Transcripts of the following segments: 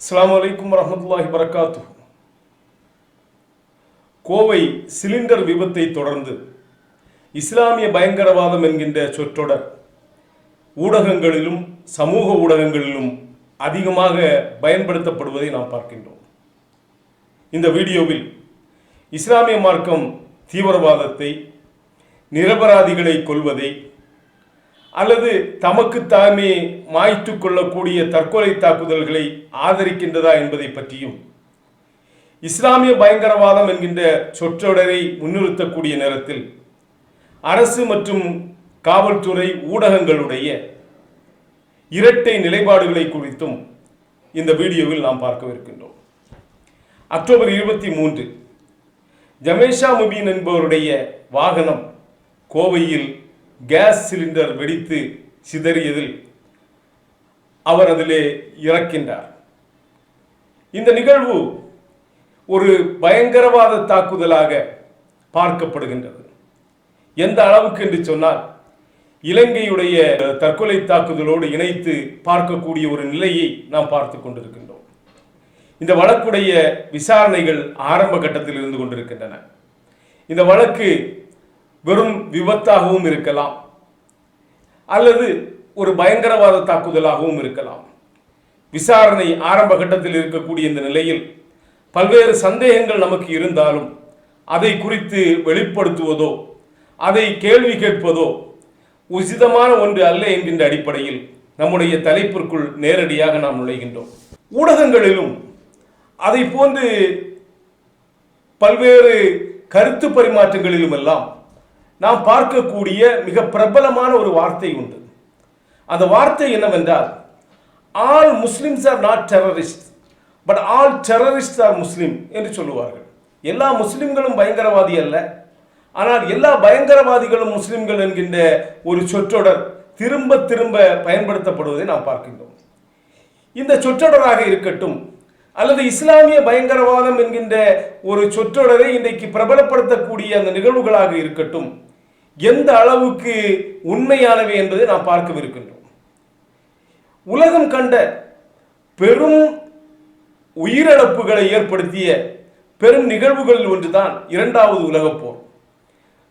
அஸ்லாம் வலைக்கும் வரஹ்மத்துல்லாஹி வரகாத்து கோவை சிலிண்டர் விபத்தை தொடர்ந்து இஸ்லாமிய பயங்கரவாதம் என்கின்ற சொற்றொடர் ஊடகங்களிலும் சமூக ஊடகங்களிலும் அதிகமாக பயன்படுத்தப்படுவதை நாம் பார்க்கின்றோம். இந்த வீடியோவில் இஸ்லாமிய மார்க்கம் தீவிரவாதத்தை நிரபராதிகளை கொல்வதை அல்லது தமக்கு தாமே மாய்த்து கொள்ளக்கூடிய தற்கொலை தாக்குதல்களை ஆதரிக்கின்றதா என்பதை பற்றியும் இஸ்லாமிய பயங்கரவாதம் என்கின்ற சொற்றொடரை முன்னிறுத்தக்கூடிய நேரத்தில் அரசு மற்றும் காவல்துறை ஊடகங்களுடைய இரட்டை நிலைப்பாடுகளை குறித்தும் இந்த வீடியோவில் நாம் பார்க்கவிருக்கின்றோம். அக்டோபர் இருபத்தி மூன்று ஜமேஷா முபீன் என்பவருடைய வாகனம் கோவையில் கேஸ் சிலிண்டர் வெடித்து சிதறியதில் அவர் அதிலே இறக்கின்றார். இந்த நிகழ்வு ஒரு பயங்கரவாத தாக்குதலாக பார்க்கப்படுகின்றது. எந்த அளவுக்கு என்று சொன்னால் இலங்கையுடைய தற்கொலை தாக்குதலோடு இணைத்து பார்க்கக்கூடிய ஒரு நிலையை நாம் பார்த்து கொண்டிருக்கின்றோம். இந்த வழக்குடைய விசாரணைகள் ஆரம்ப கட்டத்தில் இருந்து கொண்டிருக்கின்றன. இந்த வழக்கு வெறும் விபத்தாகவும் இருக்கலாம். அல்லது ஒரு பயங்கரவாத தாக்குதலாகவும் இருக்கலாம். விசாரணை ஆரம்ப கட்டத்தில் இருக்கக்கூடிய இந்த நிலையில் பல்வேறு சந்தேகங்கள் நமக்கு இருந்தாலும் அதை குறித்து வெளிப்படுத்துவதோ அதை கேள்வி கேட்பதோ உசிதமான ஒன்று அல்ல என்கின்ற அடிப்படையில் நம்முடைய தலைப்பிற்குள் நேரடியாக நாம் நுழைகின்றோம். ஊடகங்களிலும் அதை போன்று பல்வேறு கருத்து பரிமாற்றங்களிலும் எல்லாம் நாம் பார்க்கக்கூடிய மிக பிரபலமான ஒரு வார்த்தை உண்டு. அந்த வார்த்தை என்னவென்றால் all Muslims are not terrorist but all terrorist are Muslim என்று சொல்லுவார்கள். எல்லா முஸ்லிம்களும் பயங்கரவாதி அல்ல. ஆனால் எல்லா பயங்கரவாதிகளும் முஸ்லிம்கள் என்கின்ற ஒரு சொற்றொடர் திரும்ப திரும்ப பயன்படுத்தப்படுவதை நாம் பார்க்கின்றோம். இந்த சொற்றொடராக இருக்கட்டும் அல்லது இஸ்லாமிய பயங்கரவாதம் என்கின்ற ஒரு சொற்றொடரை இன்றைக்கு பிரபலப்படுத்தக்கூடிய அந்த நிகழ்வுகளாக இருக்கட்டும் எந்த அளவுக்கு உண்மையானவை என்பதை நாம் பார்க்கவிருக்கின்றோம். உலகம் கண்ட பெரும் உயிரிழப்புகளை ஏற்படுத்திய பெரும் நிகழ்வுகளில் ஒன்றுதான் இரண்டாவது உலகப் போர்.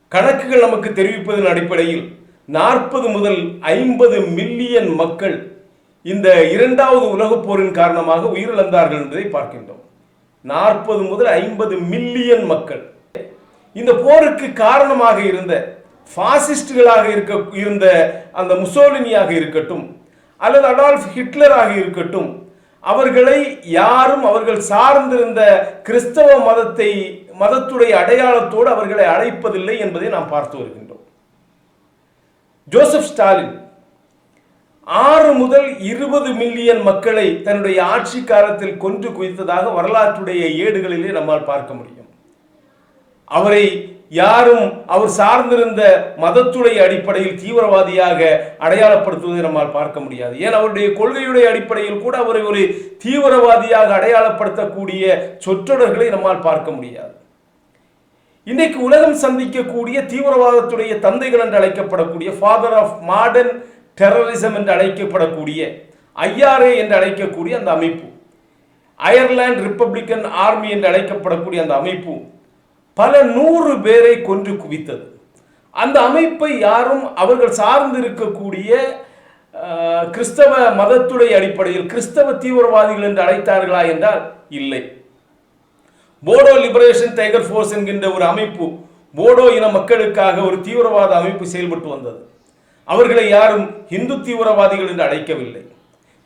கணக்குகள் நமக்கு தெரிவிப்பதன் அடிப்படையில் நாற்பது முதல் ஐம்பது மில்லியன் மக்கள் இந்த இரண்டாவது உலகப் போரின் காரணமாக உயிரிழந்தார்கள் என்பதை பார்க்கின்றோம். நாற்பது முதல் ஐம்பது மில்லியன் மக்கள். இந்த போருக்கு காரணமாக இருந்த ஃபாசிஸ்டுகளாக இருக்க இருந்த அந்த முசோலினியாக இருக்கட்டும் அல்லது அடால்ஃப் ஹிட்லராக இருக்கட்டும் அவர்களை யாரும் அவர்கள் சார்ந்திருந்த கிறிஸ்தவ மதத்தை மதத்துடைய அடையாளத்தோடு அவர்களை அழைப்பதில்லை என்பதை நாம் பார்த்து வருகின்றோம். ஜோசப் ஸ்டாலின் ஆறு முதல் இருபது மில்லியன் மக்களை தன்னுடைய ஆட்சி காலத்தில் கொன்று குவித்ததாக வரலாற்றுடைய ஏடுகளிலே நம்மால் பார்க்க முடியும். அவரை யாரும் அவர் சார்ந்திருந்த மதத்துடைய அடிப்படையில் தீவிரவாதியாக அடையாளப்படுத்துவதை நம்மால் பார்க்க முடியாது. ஏன் அவருடைய கொள்கையுடைய அடிப்படையில் கூட அவரை ஒரு தீவிரவாதியாக அடையாளப்படுத்தக்கூடிய சொற்றொடர்களை நம்மால் பார்க்க முடியாது. இன்றைக்கு உலகம் சந்திக்கக்கூடிய தீவிரவாதத்துடைய தந்தைகள் என்று அழைக்கப்படக்கூடிய ஃபாதர் ஆஃப் மாடர்ன் டெரரிசம் என்று அழைக்கப்படக்கூடிய ஐஆர்ஏ என்று அழைக்கக்கூடிய அந்த அமைப்பு அயர்லாந்து ரிப்பப்ளிக்கன் ஆர்மி என்று அழைக்கப்படக்கூடிய அந்த அமைப்பு பல நூறு பேரை கொன்று குவித்தது. அந்த அமைப்பை யாரும் அவர்கள் சார்ந்திருக்கக்கூடிய கிறிஸ்தவ மதத்துடைய அடிப்படையில் கிறிஸ்தவ தீவிரவாதிகள் என்று அழைத்தார்களா என்றால் இல்லை. போடோ லிபரேஷன் டைகர் ஃபோர்ஸ் என்கின்ற ஒரு அமைப்பு போடோ இன மக்களுக்காக ஒரு தீவிரவாத அமைப்பு செயல்பட்டு வந்தது. அவர்களை யாரும் இந்து தீவிரவாதிகள் என்று அழைக்கவில்லை.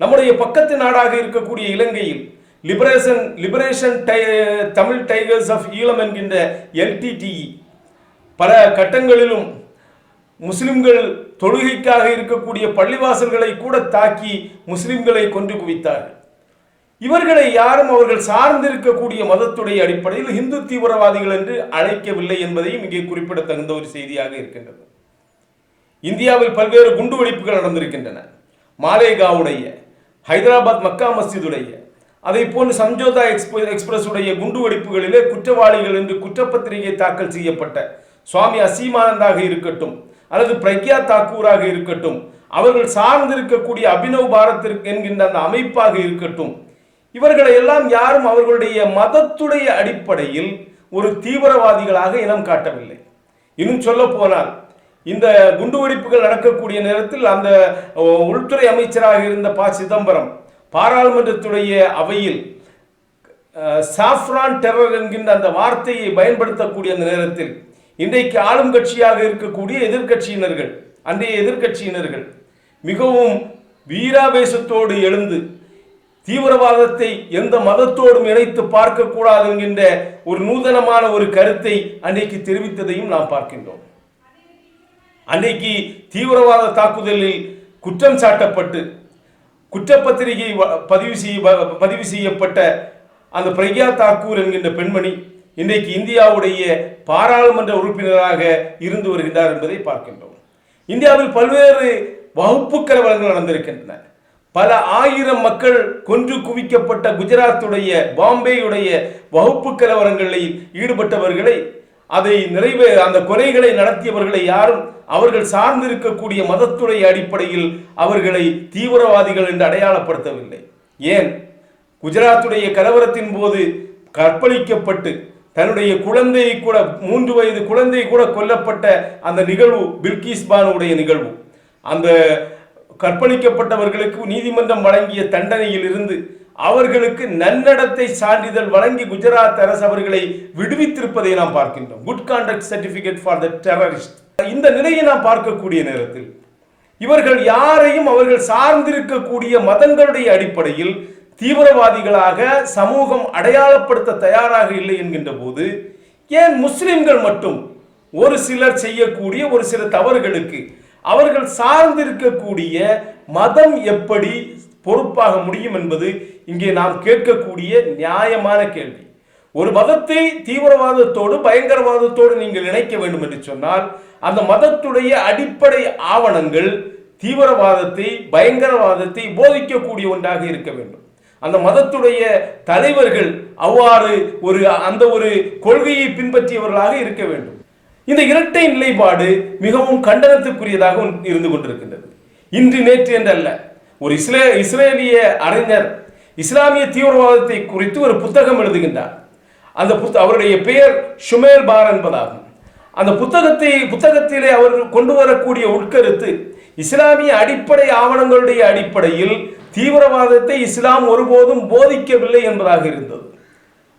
நம்முடைய பக்கத்து நாடாக இருக்கக்கூடிய இலங்கையில் லிபரேஷன் லிபரேஷன் டை தமிழ் டைகர்ஸ் ஆஃப் ஈழம் என்கின்ற எல்டிடிஇ பல கட்டங்களிலும் முஸ்லிம்கள் தொழுகைக்காக இருக்கக்கூடிய பள்ளிவாசல்களை கூட தாக்கி முஸ்லிம்களை கொன்று குவித்தார்கள். இவர்களை யாரும் அவர்கள் சார்ந்திருக்கக்கூடிய மதத்துடைய அடிப்படையில் இந்து தீவிரவாதிகள் என்று அழைக்கவில்லை என்பதையும் இங்கே குறிப்பிடத்தகுந்த ஒரு செய்தியாக இருக்கின்றது. இந்தியாவில் பல்வேறு குண்டுவெடிப்புகள் நடந்திருக்கின்றன. மாலேகாவுடைய ஹைதராபாத் மக்கா மஸ்ஜிதுடைய அதை போன்று சம்ஜோதா எக்ஸ்போ எக்ஸ்பிரஸ் உடைய குண்டுவெடிப்புகளிலே குற்றவாளிகள் என்று குற்றப்பத்திரிகை தாக்கல் செய்யப்பட்ட சுவாமி அசீமானந்தாக இருக்கட்டும் அல்லது பிரக்யா தாக்கூராக இருக்கட்டும் அவர்கள் சார்ந்திருக்கக்கூடிய அபினவ் பாரத் என்கின்ற அந்த அமைப்பாக இருக்கட்டும் இவர்களை எல்லாம் யாரும் அவர்களுடைய மதத்துடைய அடிப்படையில் ஒரு தீவிரவாதிகளாக இனம் காட்டவில்லை. இன்னும் சொல்ல போனால் இந்த குண்டுவெடிப்புகள் நடக்கக்கூடிய நேரத்தில் அந்த உள்துறை அமைச்சராக இருந்த ப சிதம்பரம் பாராளுமன்றத்துடைய அவையில் சாஃப்ரான் டெரர் என்கின்ற அந்த வார்த்தையை பயன்படுத்தக்கூடிய அந்த நேரத்தில் இன்றைக்கு ஆளும் கட்சியாக இருக்கக்கூடிய எதிர்க்கட்சியினர்கள் அன்றைய எதிர்க்கட்சியினர்கள் மிகவும் வீராவேசத்தோடு எழுந்து தீவிரவாதத்தை எந்த மதத்தோடும் இணைத்து பார்க்கக்கூடாது என்கின்ற ஒரு நூதனமான ஒரு கருத்தை அன்றைக்கு தெரிவித்ததையும் நாம் பார்க்கின்றோம். அன்றைக்கு தீவிரவாத தாக்குதலில் குற்றம் சாட்டப்பட்டு குற்றப்பத்திரிகை வ- பதிவு செய்ய வ- பதிவு செய்யப்பட்ட அந்த பிரக்யா தாக்கூர் என்கின்ற பெண்மணி இன்றைக்கு இந்தியாவுடைய பாராளுமன்ற உறுப்பினராக இருந்து வருகின்றார் என்பதை பார்க்கின்றோம். இந்தியாவில் பல்வேறு வகுப்பு கலவரங்கள் நடந்திருக்கின்றன. பல ஆயிரம் மக்கள் கொன்று குவிக்கப்பட்ட குஜராத்துடைய பாம்பேயுடைய வகுப்பு கலவரங்களில் ஈடுபட்டவர்களை அதை நிறைவே அந்த கொலைகளை நடத்தியவர்களை யாரும் அவர்கள் சார்ந்திருக்கக்கூடிய மதத்துடைய அடிப்படையில் அவர்களை தீவிரவாதிகள் என்று அடையாளப்படுத்தவில்லை. ஏன்? குஜராத்துடைய கலவரத்தின் போது கற்பழிக்கப்பட்டு தன்னுடைய குழந்தையை கூட மூன்று வயது குழந்தை கூட கொல்லப்பட்ட அந்த நிகழ்வு பில்கிஸ் பானுடைய நிகழ்வு. அந்த கற்பழிக்கப்பட்டவர்களுக்கு நீதிமன்றம் வழங்கிய தண்டனையில் இருந்து அவர்களுக்கு நன்னடத்தை சான்றிதழ் வழங்கி குஜராத் அரசு அவர்களை விடுவித்திருப்பதை நாம் பார்க்கின்றோம். Good conduct certificate for the terrorist இந்த நிலையை நாம் பார்க்கக்கூடிய நேரத்தில் இவர்கள் யாரையும் அவர்கள் சார்ந்திருக்கக்கூடிய மதங்களுடைய அடிப்படையில் தீவிரவாதிகளாக சமூகம் அடையாளப்படுத்த தயாராக இல்லை என்கின்ற போது ஏன் முஸ்லிம்கள் மட்டும் ஒரு சிலர் செய்யக்கூடிய ஒரு சில தவறுகளுக்கு அவர்கள் சார்ந்திருக்கக்கூடிய மதம் எப்படி பொறுப்பாக முடியும் என்பது இங்கே நாம் கேட்கக்கூடிய நியாயமான கேள்வி. ஒரு மதத்தை தீவிரவாதத்தோடு பயங்கரவாதத்தோடு நீங்கள் இணைக்க வேண்டும் என்று சொன்னால் அந்த மதத்துடைய அடிப்படை ஆவணங்கள் தீவிரவாதத்தை பயங்கரவாதத்தை போதிக்கக்கூடிய ஒன்றாக இருக்க வேண்டும். அந்த மதத்துடைய தலைவர்கள் அவ்வாறு ஒரு அந்த ஒரு கொள்கையை பின்பற்றியவர்களாக இருக்க வேண்டும். இந்த இரட்டை நிலைப்பாடு மிகவும் கண்டனத்துக்குரியதாக இருந்து கொண்டிருக்கின்றது. இன்று நேற்று என்றல்ல ஒரு இஸ்ரே இஸ்ரேலிய அறிஞர் இஸ்லாமிய தீவிரவாதத்தை குறித்து ஒரு புத்தகம் எழுதுகின்றார். அந்த புத்த அவருடைய பெயர் சுமேல் பார் என்பதாகும். அந்த புத்தகத்தை புத்தகத்திலே அவர் கொண்டு வரக்கூடிய உட்கருத்து இஸ்லாமிய அடிப்படை ஆவணங்களுடைய அடிப்படையில் தீவிரவாதத்தை இஸ்லாம் ஒருபோதும் போதிக்கவில்லை என்பதாக இருந்தது.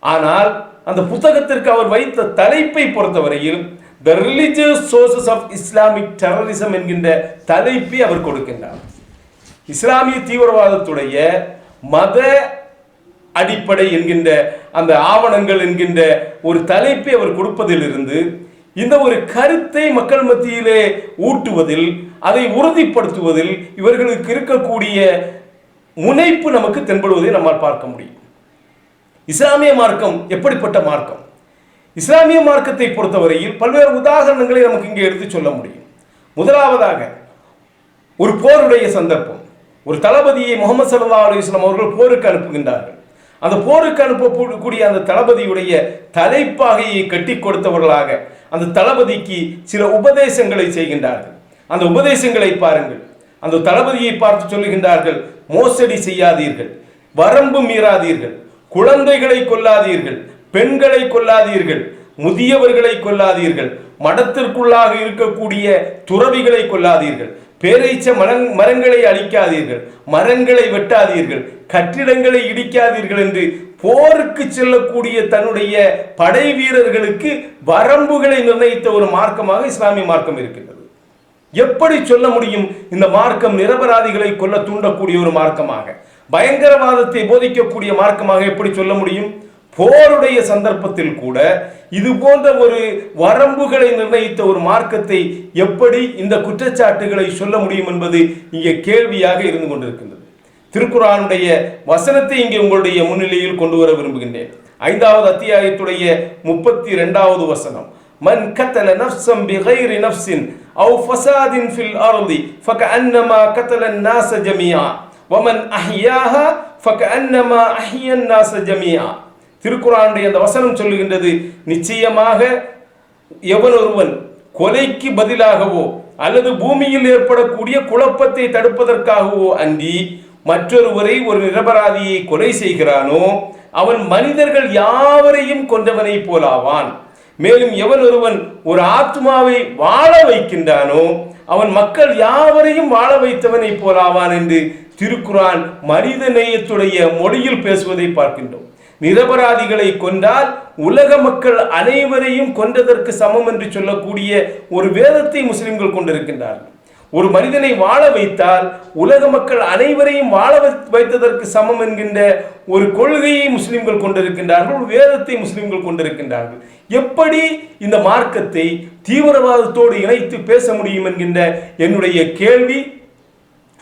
ஆனால் அந்த புத்தகத்திற்கு அவர் வைத்த தலைப்பை பொறுத்தவரையில் the religious sources of Islamic terrorism என்கின்ற தலைப்பை அவர் கொடுக்கின்றார். இஸ்லாமிய தீவிரவாதத்துடைய மத அடிப்படை என்கின்ற அந்த ஆவணங்கள் என்கின்ற ஒரு தலைப்பை அவர் கொடுப்பதிலிருந்து இந்த ஒரு கருத்தை மக்கள் மத்தியிலே ஊட்டுவதில் அதை உறுதிப்படுத்துவதில் இவர்களுக்கு இருக்கக்கூடிய முனைப்பு நமக்கு தென்படுவதை நம்மால் பார்க்க முடியும். இஸ்லாமிய மார்க்கம் எப்படிப்பட்ட மார்க்கம்? இஸ்லாமிய மார்க்கத்தை பொறுத்தவரையில் பல்வேறு உதாரணங்களை நமக்கு இங்கே எடுத்து சொல்ல முடியும். முதலாவதாக ஒரு போருடைய சந்தர்ப்பம். ஒரு தளபதியை முகமது சல்லா அலுவலாம் அவர்கள் போருக்கு அனுப்புகின்றார்கள். அந்த போருக்கு அனுப்பக்கூடிய அந்த தளபதியுடைய தலைப்பாகையை கட்டி கொடுத்தவர்களாக அந்த தளபதிக்கு சில உபதேசங்களை செய்கின்றார்கள். அந்த உபதேசங்களை பாருங்கள். அந்த தளபதியை பார்த்து சொல்லுகின்றார்கள் மோசடி செய்யாதீர்கள் வரம்பு மீறாதீர்கள் குழந்தைகளை கொல்லாதீர்கள் பெண்களை கொல்லாதீர்கள் முதியவர்களை கொல்லாதீர்கள் மடத்திற்குள்ளாக இருக்கக்கூடிய துறவிகளை கொல்லாதீர்கள் பேரீச்ச மரங் மரங்களை அழிக்காதீர்கள். மரங்களை வெட்டாதீர்கள். கட்டிடங்களை இடிக்காதீர்கள் என்று போருக்கு செல்லக்கூடிய தன்னுடைய படை வீரர்களுக்கு வரம்புகளை நிர்ணயித்த ஒரு மார்க்கமாக இஸ்லாமிய மார்க்கம் இருக்கின்றது. எப்படி சொல்ல முடியும்? இந்த மார்க்கம் நிரபராதிகளை கொல்ல தூண்டக்கூடிய ஒரு மார்க்கமாக. பயங்கரவாதத்தை போதிக்கக்கூடிய மார்க்கமாக எப்படி சொல்ல முடியும்? போருடைய சந்தர்ப்பத்தில் கூட இது போன்ற ஒரு வரம்புகளை நிர்ணயித்த ஒரு மார்க்கத்தை எப்படி இந்த குற்றச்சாட்டுகளை சொல்ல முடியும் என்பது இங்கே கேள்வியாக இருந்து கொண்டிருக்கின்றது. திருக்குறானுடைய வசனத்தை இங்கே உங்களுடைய முன்னிலையில் கொண்டு வர விரும்புகின்றேன். ஐந்தாவது அத்தியாயத்துடைய முப்பத்தி இரண்டாவது வசனம். மன் கத்தல நஃப்சம் பிகைரி நஃப்சின் அவு ஃபசாதின் ஃபில் அருதி ஃபக அன்னமா கத்தல நாச ஜமியா வமன் அஹ்யாஹா ஃபக அன்னமா அஹ்யன் நாச ஜமியா திருக்குறானுடைய அந்த வசனம் சொல்லுகின்றது நிச்சயமாக எவன் ஒருவன் கொலைக்கு பதிலாகவோ அல்லது பூமியில் ஏற்படக்கூடிய குழப்பத்தை தடுப்பதற்காகவோ அன்றி மற்றொருவரை ஒரு நிரபராதியை கொலை செய்கிறானோ அவன் மனிதர்கள் யாவரையும் கொண்டவனை போலாவான். மேலும் எவன் ஒருவன் ஒரு ஆத்மாவை வாழ வைக்கின்றானோ அவன் மக்கள் யாவரையும் வாழ வைத்தவனை போலாவான் என்று திருக்குறான் மனித நேயத்துடைய மொழியில் பேசுவதை பார்க்கின்றோம். நிரபராதிகளை கொண்டால் உலக மக்கள் அனைவரையும் கொன்றதற்கு சமம் என்று சொல்லக்கூடிய ஒரு வேதத்தை முஸ்லிம்கள் கொண்டிருக்கின்றார்கள். ஒரு மனிதனை வாழ வைத்தால் உலக மக்கள் அனைவரையும் வாழ வைத்ததற்கு சமம் என்கின்ற ஒரு கொள்கையை முஸ்லிம்கள் கொண்டிருக்கின்றார்கள் ஒரு வேதத்தை முஸ்லிம்கள் கொண்டிருக்கின்றார்கள். எப்படி இந்த மார்க்கத்தை தீவிரவாதத்தோடு இணைத்து பேச முடியும் என்கின்ற என்னுடைய கேள்வி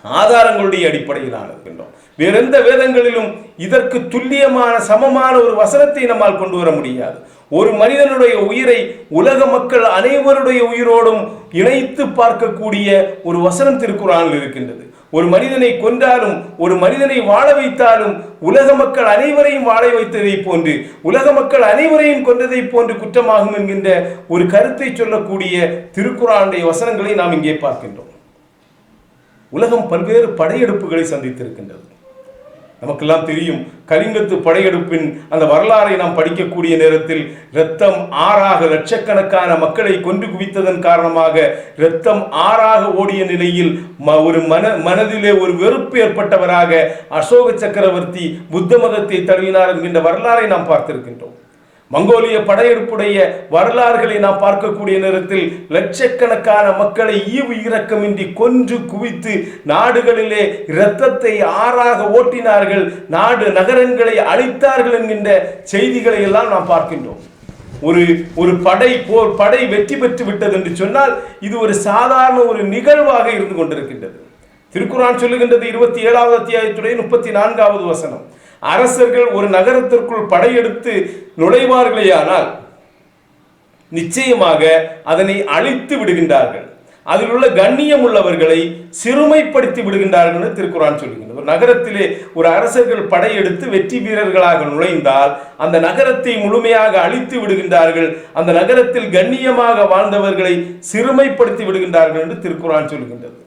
ஆதாரங்களுடைய அடிப்படையில் இருக்கின்றோம் வேற எந்த வேதங்களிலும் இதற்கு துல்லியமான சமமான ஒரு வசனத்தை நம்மால் கொண்டு வர முடியாது. ஒரு மனிதனுடைய உயிரை உலக மக்கள் அனைவருடைய உயிரோடும் இணைத்து பார்க்கக்கூடிய ஒரு வசனம் திருக்குறானில் இருக்கின்றது. ஒரு மனிதனை கொன்றாலும் ஒரு மனிதனை வாழ வைத்தாலும் உலக மக்கள் அனைவரையும் வாழ வைத்ததை போன்று உலக மக்கள் அனைவரையும் கொன்றதைப் போன்று குற்றமாகும் என்கின்ற ஒரு கருத்தை சொல்லக்கூடிய திருக்குறானுடைய வசனங்களை நாம் இங்கே பார்க்கின்றோம். உலகம் பல்வேறு படையெடுப்புகளை சந்தித்திருக்கின்றது. நமக்கெல்லாம் தெரியும் கலிங்கத்து படையெடுப்பின் அந்த வரலாறை நாம் படிக்கக்கூடிய நேரத்தில் இரத்தம் ஆறாக லட்சக்கணக்கான மக்களை கொன்று குவித்ததன் காரணமாக இரத்தம் ஆறாக ஓடிய நிலையில் ஒரு மன மனதிலே ஒரு வெறுப்பு ஏற்பட்டவராக அசோக சக்கரவர்த்தி புத்த மதத்தை தழுவினார் என்கின்ற வரலாறை நாம் பார்த்திருக்கின்றோம். மங்கோலிய படையெடுப்புடைய வரலாறுகளை நாம் பார்க்கக்கூடிய நேரத்தில் லட்சக்கணக்கான மக்களை ஈவு இரக்கமின்றி கொன்று குவித்து நாடுகளிலே இரத்தத்தை ஆறாக ஓட்டினார்கள் நாடு நகரங்களை அழித்தார்கள் என்கின்ற செய்திகளை எல்லாம் நாம் பார்க்கின்றோம். ஒரு ஒரு படை போர் படை வெற்றி பெற்று விட்டது என்று சொன்னால் இது ஒரு சாதாரண ஒரு நிகழ்வாக இருந்து கொண்டிருக்கின்றது. திருக்குறான் சொல்லுகின்றது இருபத்தி ஏழாவது அத்தியாயத்துடைய முப்பத்தி நான்காவது வசனம். அரசர்கள் ஒரு நகரத்திற்குள் படையெடுத்து நுழைவார்களேயானால் நிச்சயமாக அதனை அழித்து விடுகின்றார்கள். அதில் உள்ள கண்ணியம் உள்ளவர்களை சிறுமைப்படுத்தி விடுகின்றார்கள் என்று திருக்குறான் சொல்லுகின்றது. ஒரு நகரத்திலே ஒரு அரசர்கள் படையெடுத்து வெற்றி வீரர்களாக நுழைந்தால் அந்த நகரத்தை முழுமையாக அழித்து விடுகின்றார்கள். அந்த நகரத்தில் கண்ணியமாக வாழ்ந்தவர்களை சிறுமைப்படுத்தி விடுகின்றார்கள் என்று திருக்குறான் சொல்லுகின்றது.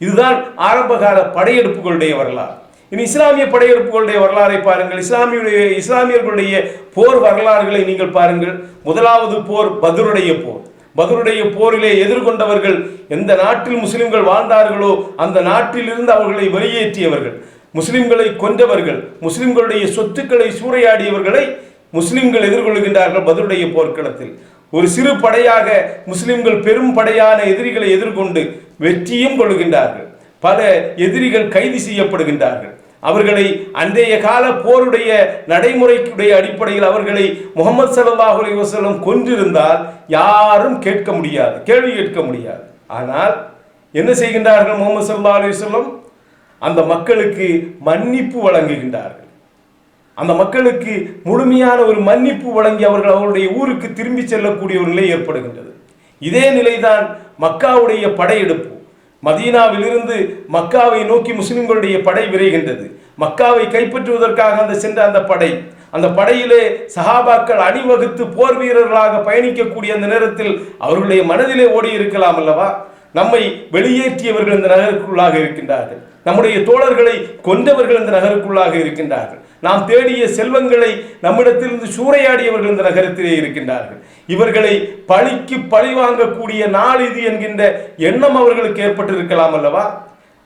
இதுதான் ஆரம்பகால படையெடுப்புகளுடைய வரலாறு. இனி இஸ்லாமிய படையெடுப்புகளுடைய வரலாறை பாருங்கள். இஸ்லாமியுடைய இஸ்லாமியர்களுடைய போர் வரலாறுகளை நீங்கள் பாருங்கள். முதலாவது போர் பதுருடைய போர். பதுருடைய போரிலே எதிர்கொண்டவர்கள் எந்த நாட்டில் முஸ்லிம்கள் வாழ்ந்தார்களோ அந்த நாட்டிலிருந்து அவர்களை வெளியேற்றியவர்கள். முஸ்லிம்களை கொன்றவர்கள் முஸ்லிம்களுடைய சொத்துக்களை சூறையாடியவர்களை முஸ்லிம்கள் எதிர்கொள்கின்றார்கள் பதுருடைய போர்க்களத்தில். ஒரு சிறு படையாக முஸ்லிம்கள் பெரும் படையான எதிரிகளை எதிர்கொண்டு வெற்றியும் கொள்கின்றார்கள். பல எதிரிகள் கைது செய்யப்படுகின்றார்கள். அவர்களை அன்றைய கால போருடைய நடைமுறைக்குடைய அடிப்படையில் அவர்களை முகமது சல்லாஹ் அலி வசலம் கொன்றிருந்தால் யாரும் கேட்க முடியாது கேள்வி கேட்க முடியாது. ஆனால் என்ன செய்கின்றார்கள் முகமது சல்லா அலி வசல்லம் அந்த மக்களுக்கு மன்னிப்பு வழங்குகின்றார்கள். அந்த மக்களுக்கு முழுமையான ஒரு மன்னிப்பு வழங்கி அவர்கள் அவருடைய ஊருக்கு திரும்பி செல்லக்கூடிய ஒரு நிலை ஏற்படுகின்றது. இதே நிலைதான் மக்காவுடைய படையெடுப்பு. மதீனாவிலிருந்து மக்காவை நோக்கி முஸ்லிம்களுடைய படை விரைகின்றது. மக்காவை கைப்பற்றுவதற்காக அந்த சென்ற அந்த படை. அந்த படையிலே சஹாபாக்கள் அணிவகுத்து போர் வீரர்களாக பயணிக்கக்கூடிய அந்த நேரத்தில் அவர்களுடைய மனதிலே ஓடி இருக்கலாம் அல்லவா? நம்மை வெளியேற்றியவர்கள் இந்த நகருக்குள்ளாக இருக்கின்றார்கள். நம்முடைய தோழர்களை கொண்டவர்கள் இந்த நகருக்குள்ளாக இருக்கின்றார்கள். நாம் தேடிய செல்வங்களை நம்மிடத்திலிருந்து சூறையாடியவர்கள் இந்த நகரத்திலே இருக்கின்றார்கள். இவர்களை பழிக்கு பழி வாங்கக்கூடிய நாள் இது என்கின்ற எண்ணம் அவர்களுக்கு ஏற்பட்டிருக்கலாம் அல்லவா?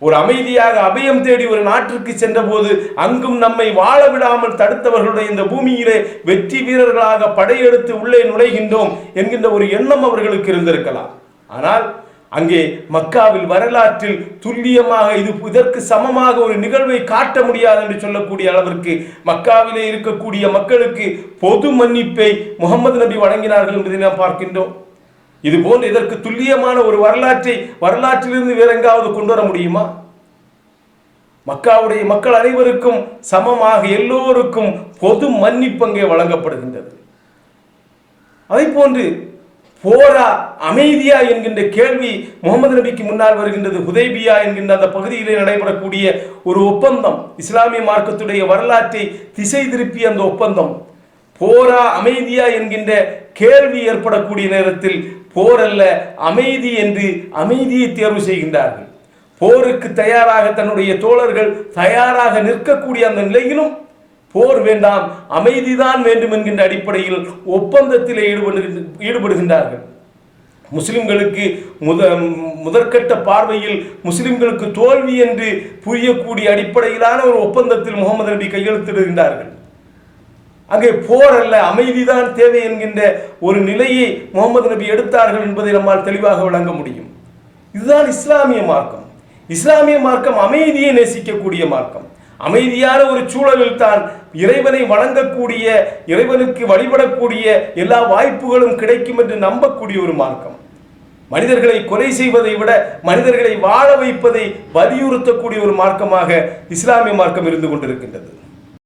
ஒரு அமைதியாக அபயம் தேடி ஒரு நாட்டிற்கு சென்றபோது அங்கும் நம்மை வாழ விடாமல் தடுத்தவர்களுடைய இந்த பூமியிலே வெற்றி வீரர்களாக படையெடுத்து உள்ளே நுழைகின்றோம் என்கின்ற ஒரு எண்ணம் அவர்களுக்கு இருந்திருக்கலாம். ஆனால் அங்கே மக்காவில் வரலாற்றில் துல்லியமாக இது இதற்கு சமமாக ஒரு நிகழ்வை காட்ட முடியாது என்று சொல்லக்கூடிய அளவிற்கு மக்காவிலே இருக்கக்கூடிய மக்களுக்கு பொது மன்னிப்பை முகமது நபி வழங்கினார்கள் என்பதை நாம் பார்க்கின்றோம். இது போன்று இதற்கு துல்லியமான ஒரு வரலாற்றை வரலாற்றிலிருந்து வேற எங்காவது கொண்டு வர முடியுமா? மக்காவுடைய மக்கள் அனைவருக்கும் சமமாக எல்லோருக்கும் பொது மன்னிப்பு அங்கே வழங்கப்படுகின்றது. அதை போன்று போரா அமைதியா என்கின்ற கேள்வி முகமது நபிக்கு முன்னால் வருகின்றது ஹுதைபியா என்கின்ற அந்த பகுதியிலே நடைபெறக்கூடிய ஒரு ஒப்பந்தம் இஸ்லாமிய மார்க்கத்துடைய வரலாற்றை திசை திருப்பிய அந்த ஒப்பந்தம். போரா அமைதியா என்கின்ற கேள்வி ஏற்படக்கூடிய நேரத்தில் போர் அல்ல அமைதி என்று அமைதியை தேர்வு செய்கின்றார்கள். போருக்கு தயாராக தன்னுடைய தோழர்கள் தயாராக நிற்கக்கூடிய அந்த நிலையிலும் போர் வேண்டாம் அமைதிதான் வேண்டும் என்கின்ற அடிப்படையில் ஒப்பந்தத்திலே ஈடுபடு ஈடுபடுகின்றார்கள். முஸ்லிம்களுக்கு முத முதற்கட்ட பார்வையில் முஸ்லிம்களுக்கு தோல்வி என்று புரியக்கூடிய அடிப்படையிலான ஒரு ஒப்பந்தத்தில் முகமது நபி கையெழுத்திடுகின்றார்கள். அங்கே போர் அல்ல அமைதிதான் தேவை என்கின்ற ஒரு நிலையை முகமது நபி எடுத்தார்கள் என்பதை நம்மால் தெளிவாக விளங்க முடியும். இதுதான் இஸ்லாமிய மார்க்கம். இஸ்லாமிய மார்க்கம் அமைதியை நேசிக்கக்கூடிய மார்க்கம். அமைதியான ஒரு சூழலில் தான் இறைவனை வணங்கக்கூடிய இறைவனுக்கு வழிபடக்கூடிய எல்லா வாய்ப்புகளும் கிடைக்கும் என்று நம்பக்கூடிய ஒரு மார்க்கம். மனிதர்களை கொலை செய்வதை விட மனிதர்களை வாழ வைப்பதை வலியுறுத்தக்கூடிய ஒரு மார்க்கமாக இஸ்லாமிய மார்க்கம் இருந்து கொண்டிருக்கின்றது.